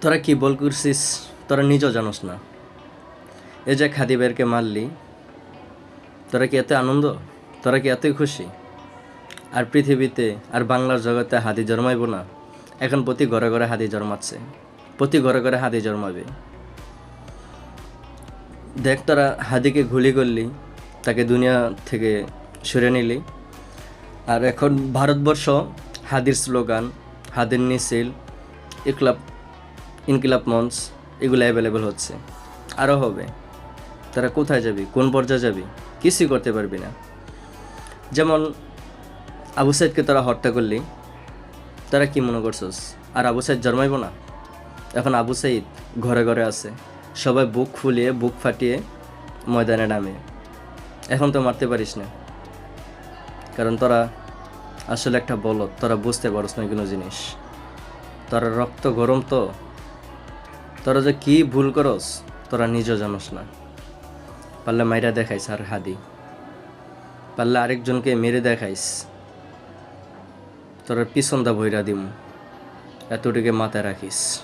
তোরা কি বল করছিস? তোরা নিজেও জানোস না। এই যে খাদিবেরকে মারলি, তোরা কি এত আনন্দ? তোরা কি এতই খুশি? আর পৃথিবীতে আর বাংলার জগতে হাতি জন্মাইব না? এখন প্রতি ঘরে ঘরে হাতি জন্মাচ্ছে। প্রতি ঘরে ঘরে হাতি জন্মাবে। দেখ তোরা হাদিকে গুলি করলি, তাকে দুনিয়া থেকে সরে নিলি। আর এখন ভারতবর্ষ হাদির স্লোগান, হাদির মিছিল, ইকলাব ইনকিলাব মঞ্চ, এগুলো অ্যাভেলেবেল হচ্ছে। আরও হবে। তারা কোথায় যাবি? কোন পর্যায়ে যাবি? কিছুই করতে পারবি না। যেমন আবু সাইদকে তারা হত্যা করলি, তারা কি মনে করছস? আর আবু সাইদ জন্মাইব না? এখন আবু সাইদ ঘরে ঘরে আছে। সবাই বুক ফুলিয়ে, বুক ফাটিয়ে ময়দানে নামে। এখন তো মারতে পারিস না। কারণ তোরা আসলে একটা বলত তোরা বুঝতে পারস না কোনো জিনিস। তোরা রক্ত গরম তো। তোরা যে কি ভুল করস, তোরা নিজে জানোস না। পাল্লা মাইরা দেখাইস আর হাদি। পাল্লা আরেকজনকে মেরে দেখাইস। তোরা পিছন দা ভৈরা দিম। এতটুকু মাথায় রাখিস।